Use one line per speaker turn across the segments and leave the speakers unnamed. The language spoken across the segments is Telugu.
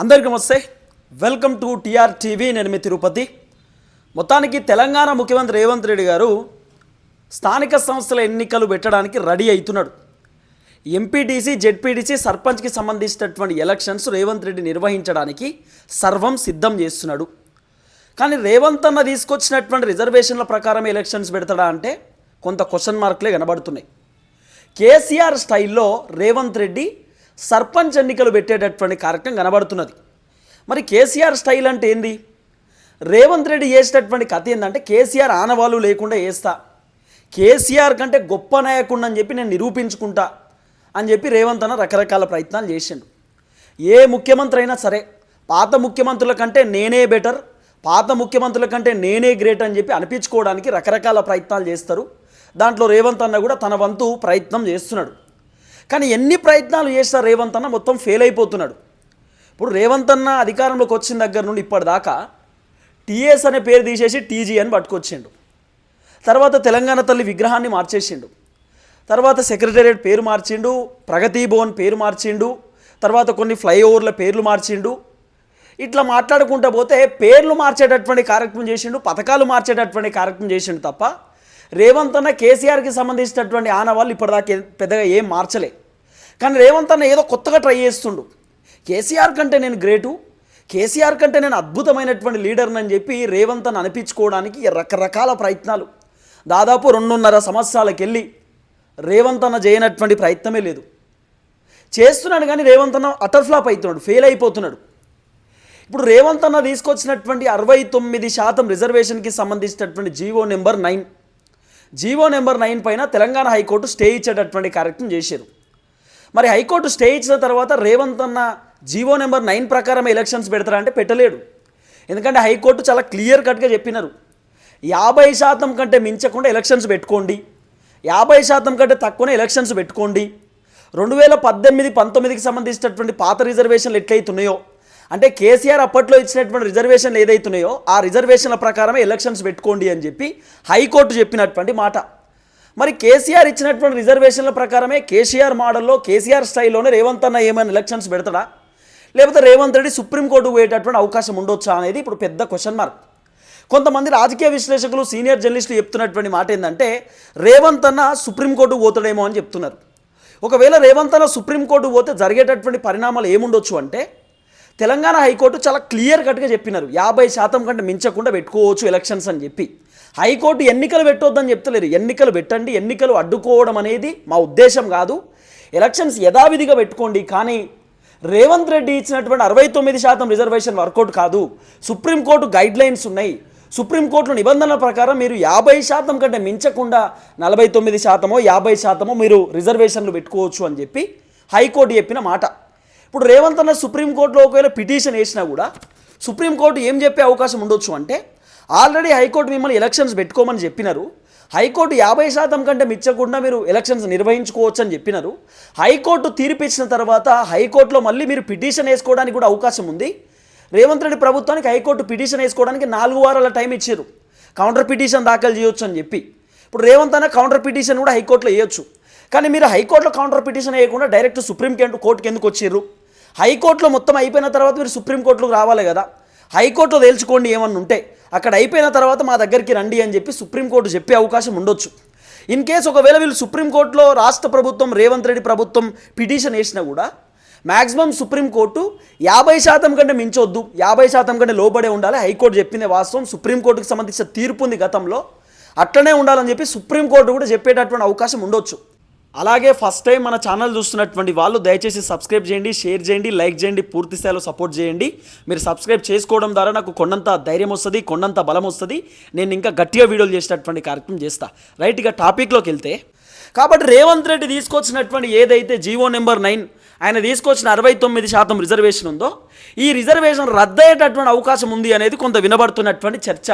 అందరికీ నమస్తే. Welcome to TR TV. నేను మీ తిరుపతి. మొత్తానికి తెలంగాణ ముఖ్యమంత్రి రేవంత్ రెడ్డి గారు స్థానిక సంస్థల ఎన్నికలు పెట్టడానికి రెడీ అవుతున్నాడు. ఎంపీటీసీ జెడ్పీటీసీ సర్పంచ్కి సంబంధించినటువంటి ఎలక్షన్స్ రేవంత్ రెడ్డి నిర్వహించడానికి సర్వం సిద్ధం చేస్తున్నాడు. కానీ రేవంత్ అన్న తీసుకొచ్చినటువంటి రిజర్వేషన్ల ప్రకారం ఎలక్షన్స్ పెడతాడా అంటే కొంత క్వశ్చన్ మార్కులే కనబడుతున్నాయి. కేసీఆర్ స్టైల్లో రేవంత్ రెడ్డి సర్పంచ్ ఎన్నికలు పెట్టేటటువంటి కార్యక్రమం కనబడుతున్నది. మరి కేసీఆర్ స్టైల్ అంటే ఏంది? రేవంత్ రెడ్డి చేసేటటువంటి కథ ఏంటంటే కేసీఆర్ ఆనవాళ్ళు లేకుండా వేస్తా కేసీఆర్ కంటే గొప్ప నాయకుడు అని చెప్పి నేను నిరూపించుకుంటా అని చెప్పి రేవంత్ అన్న రకరకాల ప్రయత్నాలు చేసిండు. ఏ ముఖ్యమంత్రి అయినా సరే పాత ముఖ్యమంత్రుల కంటే నేనే బెటర్ పాత ముఖ్యమంత్రుల కంటే నేనే గ్రేట్ అని చెప్పి అనిపించుకోవడానికి రకరకాల ప్రయత్నాలు చేస్తారు. దాంట్లో రేవంత్ అన్న కూడా తన వంతు ప్రయత్నం చేస్తున్నాడు. కానీ ఎన్ని ప్రయత్నాలు చేసినా రేవంత్ అన్న మొత్తం ఫెయిల్ అయిపోతున్నాడు. ఇప్పుడు రేవంత్ అన్న అధికారంలోకి వచ్చిన దగ్గర నుండి ఇప్పటిదాకా టీఎస్ అనే పేరు తీసేసి టీజీ అని పట్టుకొచ్చిండు. తర్వాత తెలంగాణ తల్లి విగ్రహాన్ని మార్చేసిండు. తర్వాత సెక్రటేరియట్ పేరు మార్చిండు ప్రగతి భవన్ పేరు మార్చిండు తర్వాత కొన్ని ఫ్లైఓవర్ల పేర్లు మార్చిండు. ఇట్లా మాట్లాడుకుంటూ పోతే పేర్లు మార్చేటటువంటి కార్యక్రమం చేసిండు పథకాలు మార్చేటటువంటి కార్యక్రమం చేసిండు తప్ప రేవంత్ అన్న కేసీఆర్కి సంబంధించినటువంటి ఆనవాళ్ళు ఇప్పటిదాకా పెద్దగా ఏం మార్చలే. కానీ రేవంత్ అన్న ఏదో కొత్తగా ట్రై చేస్తుండు. కేసీఆర్ కంటే నేను గ్రేటు కేసీఆర్ కంటే నేను అద్భుతమైనటువంటి లీడర్ని అని చెప్పి రేవంత్ అని అనిపించుకోవడానికి రకరకాల ప్రయత్నాలు. దాదాపు రెండున్నర సంవత్సరాలకు వెళ్ళి రేవంత్ అన్న చేయనటువంటి ప్రయత్నమే లేదు. చేస్తున్నాడు కానీ రేవంత్ అన్న అటర్ ఫ్లాప్ అవుతున్నాడు ఫెయిల్ అయిపోతున్నాడు. ఇప్పుడు రేవంత్ అన్న తీసుకొచ్చినటువంటి అరవై తొమ్మిది శాతం రిజర్వేషన్కి సంబంధించినటువంటి GO number nine. GO number nine పైన తెలంగాణ హైకోర్టు స్టే ఇచ్చేటటువంటి కార్యక్రమం చేశారు. మరి హైకోర్టు స్టే ఇచ్చిన తర్వాత రేవంత్ అన్న జీవో నెంబర్ నైన్ ప్రకారం ఎలక్షన్స్ పెడతారా అంటే పెట్టలేడు. ఎందుకంటే హైకోర్టు చాలా క్లియర్ కట్గా చెప్పినారు. యాభై శాతం కంటే మించకుండా ఎలక్షన్స్ పెట్టుకోండి. యాభై శాతం కంటే తక్కువనే ఎలక్షన్స్ పెట్టుకోండి. రెండు వేల పద్దెనిమిది పంతొమ్మిదికి సంబంధించినటువంటి పాత రిజర్వేషన్లు ఎట్లయితున్నాయో అంటే కేసీఆర్ అప్పట్లో ఇచ్చినటువంటి రిజర్వేషన్లు ఏదైతున్నాయో ఆ రిజర్వేషన్ల ప్రకారమే ఎలక్షన్స్ పెట్టుకోండి అని చెప్పి హైకోర్టు చెప్పినటువంటి మాట. మరి కేసీఆర్ ఇచ్చినటువంటి రిజర్వేషన్ల ప్రకారమే కేసీఆర్ మోడల్లో కేసీఆర్ స్టైల్లోనే రేవంత్ అన్న ఏమైనా ఎలక్షన్స్ పెడతాడా? లేకపోతే రేవంత్ రెడ్డి సుప్రీంకోర్టుకు పోయేటటువంటి అవకాశం ఉండొచ్చా అనేది ఇప్పుడు పెద్ద క్వశ్చన్ మార్క్ కొంతమంది రాజకీయ విశ్లేషకులు సీనియర్ జర్నలిస్టులు చెప్తున్నటువంటి మాట ఏంటంటే రేవంత్ అన్న సుప్రీంకోర్టుకు పోతాడేమో అని చెప్తున్నారు. ఒకవేళ రేవంత్ అన్న సుప్రీంకోర్టుకు పోతే జరిగేటటువంటి పరిణామాలు ఏముండొచ్చు అంటే తెలంగాణ హైకోర్టు చాలా క్లియర్ కట్గా చెప్పినారు. యాభై శాతం కంటే మించకుండా పెట్టుకోవచ్చు ఎలక్షన్స్ అని చెప్పి. హైకోర్టు ఎన్నికలు పెట్టొద్దని చెప్తలేరు ఎన్నికలు పెట్టండి ఎన్నికలు అడ్డుకోవడం అనేది మా ఉద్దేశం కాదు. ఎలక్షన్స్ యథావిధిగా పెట్టుకోండి కానీ రేవంత్ రెడ్డి ఇచ్చినటువంటి అరవై తొమ్మిది శాతం రిజర్వేషన్ వర్కౌట్ కాదు. సుప్రీంకోర్టు గైడ్ లైన్స్ ఉన్నాయి. సుప్రీంకోర్టు నిబంధనల ప్రకారం మీరు యాభై శాతం కంటే మించకుండా నలభై తొమ్మిది శాతమో యాభై శాతమో మీరు రిజర్వేషన్లు పెట్టుకోవచ్చు అని చెప్పి హైకోర్టు చెప్పిన మాట. ఇప్పుడు రేవంత్ అన్న సుప్రీంకోర్టులో ఒకవేళ పిటిషన్ వేసినా కూడా సుప్రీంకోర్టు ఏం చెప్పే అవకాశం ఉండొచ్చు అంటే ఆల్రెడీ హైకోర్టు మిమ్మల్ని ఎలక్షన్స్ పెట్టుకోమని చెప్పినారు. హైకోర్టు యాభై శాతం కంటే మిచ్చకుండా మీరు ఎలక్షన్స్ నిర్వహించుకోవచ్చు అని చెప్పినారు. హైకోర్టు తీర్పు ఇచ్చిన తర్వాత హైకోర్టులో మళ్ళీ మీరు పిటిషన్ వేసుకోవడానికి కూడా అవకాశం ఉంది. రేవంత్ రెడ్డి ప్రభుత్వానికి హైకోర్టు పిటిషన్ వేసుకోవడానికి నాలుగు వారాల టైం ఇచ్చారు కౌంటర్ పిటిషన్ దాఖలు చేయొచ్చు అని చెప్పి. ఇప్పుడు రేవంత్ అన్న కౌంటర్ పిటిషన్ కూడా హైకోర్టులో వేయొచ్చు. కానీ మీరు హైకోర్టులో కౌంటర్ పిటిషన్ వేయకుండా డైరెక్ట్ సుప్రీం కోర్టుకి ఎందుకు వచ్చారు హైకోర్టులో మొత్తం అయిపోయిన తర్వాత మీరు సుప్రీంకోర్టులోకి రావాలి కదా. హైకోర్టులో తేల్చుకోండి ఏమన్నా ఉంటే. అక్కడ అయిపోయిన తర్వాత మా దగ్గరికి రండి అని చెప్పి సుప్రీంకోర్టు చెప్పే అవకాశం ఉండొచ్చు. ఇన్ కేస్ ఒకవేళ వీళ్ళు సుప్రీంకోర్టులో రాష్ట్ర ప్రభుత్వం రేవంత్ రెడ్డి ప్రభుత్వం పిటిషన్ వేసినా కూడా మ్యాక్సిమం సుప్రీంకోర్టు యాభై శాతం కంటే మించొద్దు. యాభై శాతం కంటే లోబడే ఉండాలి. హైకోర్టు చెప్పింది వాస్తవం. సుప్రీంకోర్టుకు సంబంధించిన తీర్పు ఉంది గతంలో. అట్లనే ఉండాలని చెప్పి సుప్రీంకోర్టు కూడా చెప్పేటటువంటి అవకాశం ఉండొచ్చు. అలాగే ఫస్ట్ టైం మన ఛానల్ చూస్తున్నటువంటి వాళ్ళు దయచేసి సబ్స్క్రైబ్ చేయండి షేర్ చేయండి లైక్ చేయండి పూర్తి స్థాయిలో సపోర్ట్ చేయండి. మీరు సబ్స్క్రైబ్ చేసుకోవడం ద్వారా నాకు కొండంత ధైర్యం వస్తుంది కొండంత బలం వస్తుంది. నేను ఇంకా గట్టిగా వీడియోలు చేసేటటువంటి కార్యక్రమం చేస్తా. రైట్ ఇక టాపిక్లోకి వెళ్తే. కాబట్టి రేవంత్ రెడ్డి తీసుకొచ్చినటువంటి ఏదైతే జీవో నెంబర్ నైన్ ఆయన తీసుకొచ్చిన అరవై తొమ్మిది శాతం రిజర్వేషన్ ఉందో ఈ రిజర్వేషన్ రద్దయ్యేటటువంటి అవకాశం ఉంది అనేది కొంత వినబడుతున్నటువంటి చర్చ.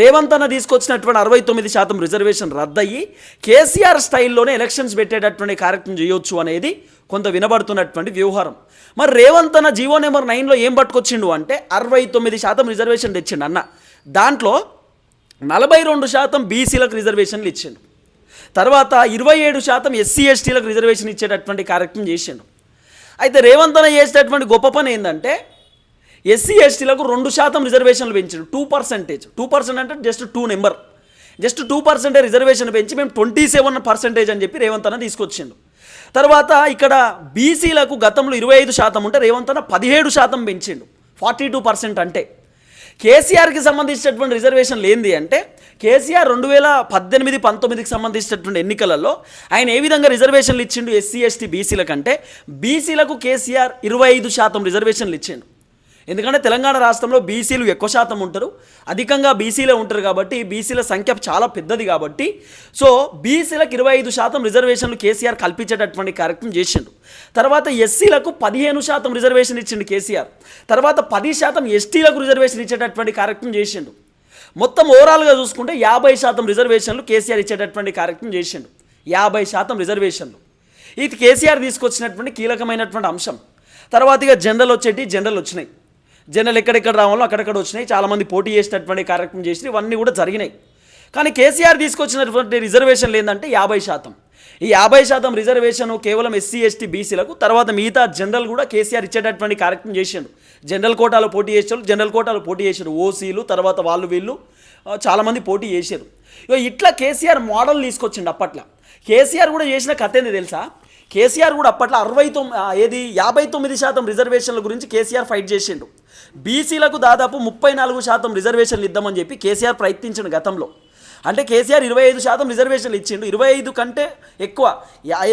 రేవంత్ అన్న తీసుకొచ్చినటువంటి అరవై తొమ్మిది శాతం రిజర్వేషన్ రద్దయ్యి కేసీఆర్ స్టైల్లోనే ఎలక్షన్స్ పెట్టేటటువంటి కార్యక్రమం చేయొచ్చు అనేది కొంత వినబడుతున్నటువంటి వ్యవహారం మరి రేవంత్ అన్న జీవో నెంబర్ నైన్లో ఏం పట్టుకొచ్చిండు అంటే అరవై తొమ్మిది శాతం రిజర్వేషన్ తెచ్చిండు అన్న. దాంట్లో నలభై రెండు శాతం బీసీలకు రిజర్వేషన్లు ఇచ్చిండు. తర్వాత ఇరవై ఏడు శాతం ఎస్సీ ఎస్టీలకు రిజర్వేషన్ ఇచ్చేటటువంటి కార్యక్రమం చేసిండు. అయితే రేవంత్ అన్న చేసేటటువంటి గొప్ప పని ఏంటంటే ఎస్సీ ఎస్టీలకు రెండు శాతం రిజర్వేషన్లు పెంచాడు టూ పర్సెంటేజ్ టూ పర్సెంట్ అంటే just two number just two percentage reservation పెంచి మేము ట్వంటీ సెవెన్ పర్సెంటేజ్ అని చెప్పి రేవంత్ అన్న తీసుకొచ్చిండు. తర్వాత ఇక్కడ బీసీలకు గతంలో ఇరవై ఐదు శాతం ఉంటే రేవంత్ అన్న పదిహేడు శాతం పెంచిండు. ఫార్టీ టూ పర్సెంట్ అంటే కేసీఆర్కి సంబంధించినటువంటి రిజర్వేషన్లు ఏంది అంటే కేసీఆర్ రెండు వేల పద్దెనిమిది పంతొమ్మిదికి సంబంధించినటువంటి ఎన్నికలలో ఆయన ఏ విధంగా రిజర్వేషన్లు ఇచ్చిండు ఎస్సీ ఎస్టీ బీసీల కంటే? బీసీలకు కేసీఆర్ ఇరవై ఐదు శాతం రిజర్వేషన్లు ఇచ్చిండు. ఎందుకంటే తెలంగాణ రాష్ట్రంలో బీసీలు ఎక్కువ శాతం ఉంటారు. అధికంగా బీసీలే ఉంటారు కాబట్టి బీసీల సంఖ్య చాలా పెద్దది కాబట్టి. సో బీసీలకు ఇరవై ఐదు శాతం రిజర్వేషన్లు కేసీఆర్ కల్పించేటటువంటి కార్యక్రమం చేసిండు. తర్వాత ఎస్సీలకు పదిహేను శాతం రిజర్వేషన్ ఇచ్చిండు కేసీఆర్. తర్వాత పది శాతం ఎస్టీలకు రిజర్వేషన్ ఇచ్చేటటువంటి కార్యక్రమం చేసిండు. మొత్తం ఓవరాల్గా చూసుకుంటే యాభై శాతం రిజర్వేషన్లు కేసీఆర్ ఇచ్చేటటువంటి కార్యక్రమం చేసిండు. యాభై శాతం రిజర్వేషన్లు. ఇది కేసీఆర్ తీసుకొచ్చినటువంటి కీలకమైనటువంటి అంశం. తర్వాత ఇక జనరల్ వచ్చేటి జనరల్ వచ్చినాయి. జనరల్ ఎక్కడెక్కడ రావాలో అక్కడక్కడ వచ్చినాయి. చాలామంది పోటీ చేసేటటువంటి కార్యక్రమం చేసి ఇవన్నీ కూడా జరిగినాయి. కానీ కేసీఆర్ తీసుకొచ్చినటువంటి రిజర్వేషన్లు ఏంటంటే యాభై శాతం. ఈ యాభై శాతం రిజర్వేషన్ కేవలం ఎస్సీ ఎస్టీ బీసీలకు తర్వాత మిగతా జనరల్ కూడా కేసీఆర్ ఇచ్చేటటువంటి కార్యక్రమం చేసిండు. జనరల్ కోటాలో పోటీ చేసారు జనరల్ కోటాలో పోటీ చేశారు ఓసీలు తర్వాత వాళ్ళు వీళ్ళు చాలామంది పోటీ చేశారు ఇగో ఇట్లా కేసీఆర్ మోడల్ తీసుకొచ్చిండు అప్పట్లో. కేసీఆర్ కూడా చేసిన కథ ఏంది తెలుసా? కేసీఆర్ కూడా అప్పట్లో అరవై తొమ్మిది ఏది యాభై తొమ్మిది శాతం రిజర్వేషన్ల గురించి కేసీఆర్ ఫైట్ చేసిండు. బీసీలకు దాదాపు ముప్పై నాలుగు శాతం రిజర్వేషన్లు ఇద్దామని చెప్పి కేసీఆర్ ప్రయత్నించిన గతంలో. అంటే కేసీఆర్ ఇరవై ఐదు శాతం రిజర్వేషన్లు ఇచ్చిండు. ఇరవై ఐదు కంటే ఎక్కువ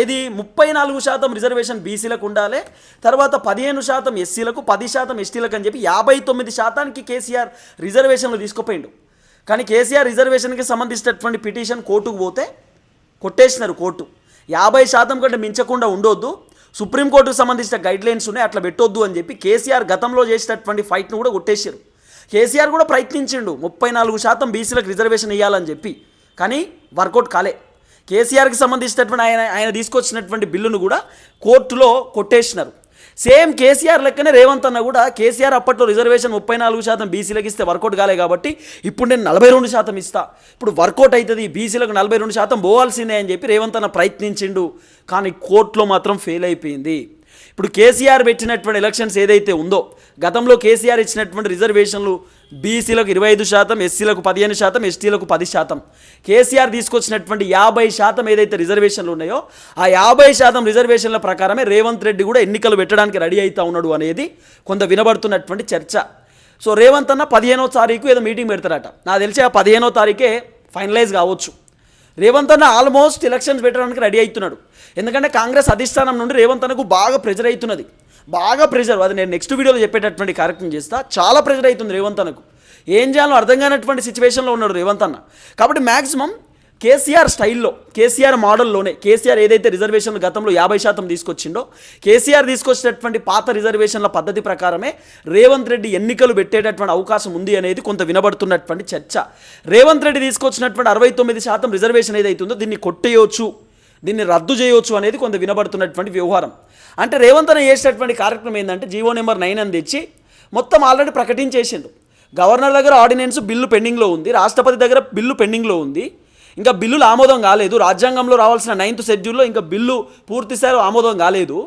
ఏది ముప్పై నాలుగు శాతం రిజర్వేషన్ బీసీలకు ఉండాలి. తర్వాత పదిహేను శాతం ఎస్సీలకు పది శాతం ఎస్టీలకు అని చెప్పి యాభై తొమ్మిది శాతానికి కేసీఆర్ రిజర్వేషన్లు తీసుకుపోయిండు. కానీ కేసీఆర్ రిజర్వేషన్కి సంబంధించినటువంటి పిటిషన్ కోర్టుకు పోతే కొట్టేసినారు కోర్టు. యాభై శాతం కంటే మించకుండా ఉండొద్దు. సుప్రీంకోర్టుకు సంబంధించిన గైడ్ లైన్స్ ఉన్నాయి అట్లా పెట్టొద్దు అని చెప్పి కేసీఆర్ గతంలో చేసినటువంటి ఫైట్ను కూడా కొట్టేశారు. కేసీఆర్ కూడా ప్రయత్నించిండు ముప్పై నాలుగు శాతం బీసీలకు రిజర్వేషన్ ఇవ్వాలని చెప్పి. కానీ వర్కౌట్ కాలే. కేసీఆర్కి సంబంధించినటువంటి ఆయన ఆయన తీసుకొచ్చినటువంటి బిల్లును కూడా కోర్టులో కొట్టేసినారు. సేమ్ కేసీఆర్ లెక్కనే రేవంత్ అన్న కూడా కేసీఆర్ అప్పట్లో రిజర్వేషన్ ముప్పై నాలుగు శాతం బీసీలకు ఇస్తే వర్కౌట్ కాలే కాబట్టి ఇప్పుడు నేను నలభై రెండు శాతం ఇస్తా. ఇప్పుడు వర్కౌట్ అవుతుంది బీసీలకు నలభై రెండు శాతం పోవాల్సిందే అని చెప్పి రేవంత్ అన్న ప్రయత్నించిండు. కానీ కోర్టులో మాత్రం ఫెయిల్ అయిపోయింది. ఇప్పుడు కేసీఆర్ పెట్టినటువంటి ఎలక్షన్స్ ఏదైతే ఉందో గతంలో కేసీఆర్ ఇచ్చినటువంటి రిజర్వేషన్లు బీసీలకు ఇరవై ఐదు శాతం ఎస్సీలకు పదిహేను శాతం ఎస్టీలకు పది శాతం. కేసీఆర్ తీసుకొచ్చినటువంటి యాభై శాతం ఏదైతే రిజర్వేషన్లు ఉన్నాయో ఆ యాభై శాతం రిజర్వేషన్ల ప్రకారమే రేవంత్ రెడ్డి కూడా ఎన్నికలు పెట్టడానికి రెడీ అవుతా ఉన్నాడు అనేది కొంత వినబడుతున్నటువంటి చర్చ. సో రేవంత్ అన్న పదిహేనో తారీఖు ఏదో మీటింగ్ పెడతారట నాకు తెలిసి ఆ పదిహేనో తారీఖే ఫైనలైజ్ కావచ్చు. రేవంత్ అన్న ఆల్మోస్ట్ ఎలక్షన్స్ పెట్టడానికి రెడీ అవుతున్నాడు. ఎందుకంటే కాంగ్రెస్ అధిష్టానం నుండి రేవంత్ అనకు బాగా ప్రెజర్ అవుతున్నది. బాగా ప్రెజర్. అది నేను నెక్స్ట్ వీడియోలో చెప్పేటటువంటి కార్యక్రమం చేస్తా. చాలా ప్రెజర్ అవుతుంది రేవంత్ అనకు ఏం చేయాలో అర్థం కానటువంటి సిచ్యువేషన్లో ఉన్నాడు రేవంత్ అన్న. కాబట్టి మ్యాక్సిమం కేసీఆర్ స్టైల్లో కేసీఆర్ మోడల్లోనే కేసీఆర్ ఏదైతే రిజర్వేషన్లు గతంలో యాభై శాతం తీసుకొచ్చిండో కేసీఆర్ తీసుకొచ్చినటువంటి పాత రిజర్వేషన్ల పద్ధతి ప్రకారమే రేవంత్ రెడ్డి ఎన్నికలు పెట్టేటటువంటి అవకాశం ఉంది అనేది కొంత వినబడుతున్నటువంటి చర్చ. రేవంత్ రెడ్డి తీసుకొచ్చినటువంటి అరవై తొమ్మిది శాతం రిజర్వేషన్ ఏదైతుందో దీన్ని కొట్టేయొచ్చు. దీన్ని రద్దు చేయవచ్చు అనేది కొంత వినబడుతున్నటువంటి వ్యవహారం. అంటే రేవంత్ అని చేసినటువంటి కార్యక్రమం ఏంటంటే జీవో నెంబర్ నైన్ అని తెచ్చి మొత్తం ఆల్రెడీ ప్రకటించేసిండు. గవర్నర్ దగ్గర ఆర్డినెన్స్ బిల్లు పెండింగ్లో ఉంది రాష్ట్రపతి దగ్గర బిల్లు పెండింగ్లో ఉంది. ఇంకా బిల్లులు ఆమోదం కాలేదు రాజ్యాంగంలో రావాల్సిన నైన్త్ షెడ్యూల్లో ఇంకా బిల్లు పూర్తిస్థాయిలో ఆమోదం కాలేదు.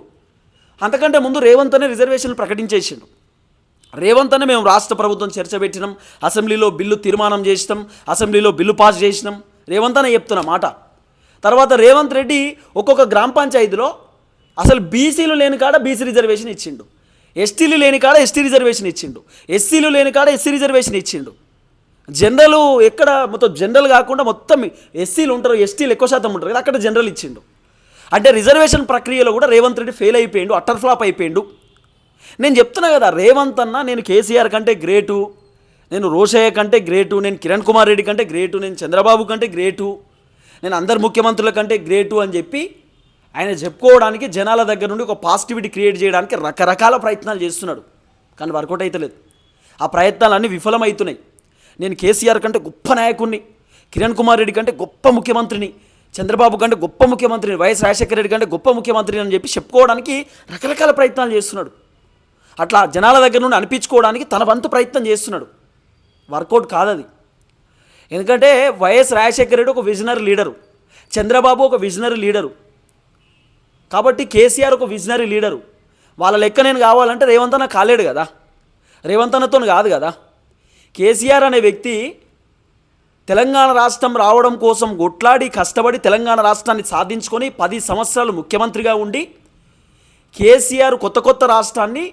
అంతకంటే ముందు రేవంత్ అనే రిజర్వేషన్లు ప్రకటించేసిండు. రేవంత్ అనే మేము రాష్ట్ర ప్రభుత్వం చర్చ పెట్టినాం అసెంబ్లీలో బిల్లు తీర్మానం చేసినాం అసెంబ్లీలో బిల్లు పాస్ చేసినాం. రేవంత్ అనే చెప్తున్న మాట. తర్వాత రేవంత్ రెడ్డి ఒక్కొక్క గ్రామ పంచాయతీలో అసలు బీసీలు లేని కాడ బీసీ రిజర్వేషన్ ఇచ్చిండు. ఎస్టీలు లేని కాడ ఎస్టీ రిజర్వేషన్ ఇచ్చిండు. ఎస్సీలు లేని కాడ ఎస్సీ రిజర్వేషన్ ఇచ్చిండు. జనరల్ ఎక్కడ మొత్తం జనరల్ కాకుండా మొత్తం ఎస్సీలు ఉంటారు ఎస్టీలు ఎక్కువ శాతం ఉంటారు కదా అక్కడ జనరల్ ఇచ్చిండు. అంటే రిజర్వేషన్ ప్రక్రియలో కూడా రేవంత్ రెడ్డి ఫెయిల్ అయిపోయిండు అట్టర్ ఫ్లాప్ అయిపోయిండు. నేను చెప్తున్నా కదా రేవంత్ అన్న నేను కేసీఆర్ కంటే గ్రేటు నేను రోషయ్య కంటే గ్రేటు నేను కిరణ్ కుమార్ రెడ్డి కంటే గ్రేటు నేను చంద్రబాబు కంటే గ్రేటు. నేను అందరు ముఖ్యమంత్రుల కంటే గ్రేటు అని చెప్పి ఆయన చెప్పుకోవడానికి జనాల దగ్గర నుండి ఒక పాజిటివిటీ క్రియేట్ చేయడానికి రకరకాల ప్రయత్నాలు చేస్తున్నాడు. కానీ వర్కౌట్ అవుతలేదు ఆ ప్రయత్నాలన్నీ విఫలమవుతున్నాయి నేను కేసీఆర్ కంటే గొప్ప నాయకుడిని కిరణ్ కుమార్ రెడ్డి కంటే గొప్ప ముఖ్యమంత్రిని చంద్రబాబు కంటే గొప్ప ముఖ్యమంత్రిని వైఎస్ రాజశేఖర రెడ్డి కంటే గొప్ప ముఖ్యమంత్రిని అని చెప్పి చెప్పుకోవడానికి రకరకాల ప్రయత్నాలు చేస్తున్నాడు. అట్లా జనాల దగ్గర నుండి అనిపించుకోవడానికి తన వంతు ప్రయత్నం చేస్తున్నాడు. వర్కౌట్ కాదది. ఎందుకంటే వైఎస్ రాజశేఖర రెడ్డి ఒక విజనరీ లీడరు. చంద్రబాబు ఒక విజనరీ లీడరు. కాబట్టి కేసీఆర్ ఒక విజనరీ లీడరు. వాళ్ళ లెక్క నేను కావాలంటే రేవంత్ అన్న కాలేడు కదా. రేవంత్ అన్నతో కాదు కదా. కేసీఆర్ అనే వ్యక్తి తెలంగాణ రాష్ట్రం రావడం కోసం కొట్లాడి కష్టపడి తెలంగాణ రాష్ట్రాన్ని సాధించుకొని పది సంవత్సరాలు ముఖ్యమంత్రిగా ఉండి కేసీఆర్ కొత్త కొత్త రాష్ట్రాన్ని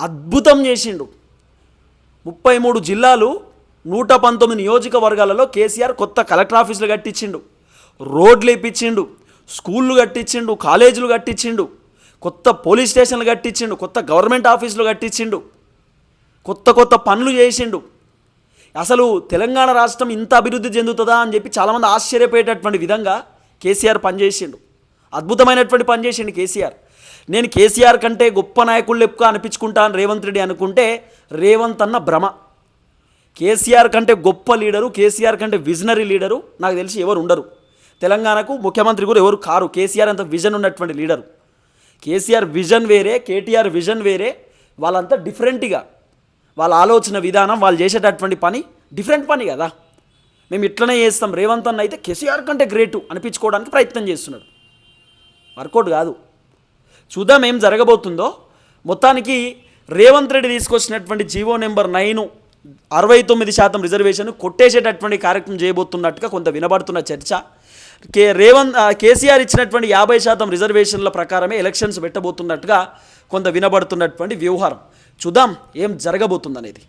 అద్భుతం చేసిండు. ముప్పై మూడు జిల్లాలు నూట పంతొమ్మిది నియోజకవర్గాలలో కేసీఆర్ కొత్త కలెక్టర్ ఆఫీసులు కట్టించిండు. రోడ్లు ఇప్పించిండు స్కూళ్ళు కట్టించిండు కాలేజీలు కట్టించిండు కొత్త పోలీస్ స్టేషన్లు కట్టించిండు కొత్త గవర్నమెంట్ ఆఫీసులు కట్టించిండు కొత్త కొత్త పనులు చేసిండు. అసలు తెలంగాణ రాష్ట్రం ఇంత అభివృద్ధి చెందుతుందా అని చెప్పి చాలామంది ఆశ్చర్యపోయేటటువంటి విధంగా కేసీఆర్ పనిచేసిండు. అద్భుతమైనటువంటి పని చేసిండు కేసీఆర్. నేను కేసీఆర్ కంటే గొప్ప నాయకుడు ఎక్కువ అనిపించుకుంటాను రేవంత్ రెడ్డి అనుకుంటే రేవంత్ అన్న భ్రమ. కేసీఆర్ కంటే గొప్ప లీడరు కేసీఆర్ కంటే విజనరీ లీడరు నాకు తెలిసి ఎవరు ఉండరు. తెలంగాణకు ముఖ్యమంత్రి కూడా ఎవరు కారు. కేసీఆర్ అంత విజన్ ఉన్నటువంటి లీడరు. కేసీఆర్ విజన్ వేరే కేటీఆర్ విజన్ వేరే వాళ్ళంతా డిఫరెంట్గా. వాళ్ళ ఆలోచన విధానం వాళ్ళు చేసేటటువంటి పని డిఫరెంట్ పని కదా. మేము ఇట్లనే చేస్తాం. రేవంత్ అన్న అయితే కేసీఆర్ కంటే గ్రేటు అనిపించుకోవడానికి ప్రయత్నం చేస్తున్నాడు. వర్కౌట్ కాదు. చూద్దాం ఏం జరగబోతుందో. మొత్తానికి రేవంత్ రెడ్డి తీసుకొచ్చినటువంటి జీవో నెంబర్ నైను అరవై తొమ్మిది శాతం రిజర్వేషన్ కొట్టేసేటటువంటి కార్యక్రమం చేయబోతున్నట్టుగా కొంత వినబడుతున్న చర్చ. కే రేవంత్ కేసీఆర్ ఇచ్చినటువంటి యాభై శాతం రిజర్వేషన్ల ప్రకారమే ఎలక్షన్స్ పెట్టబోతున్నట్టుగా కొంత వినబడుతున్నటువంటి వ్యవహారం. చూద్దాం ఏం జరగబోతుందనేది.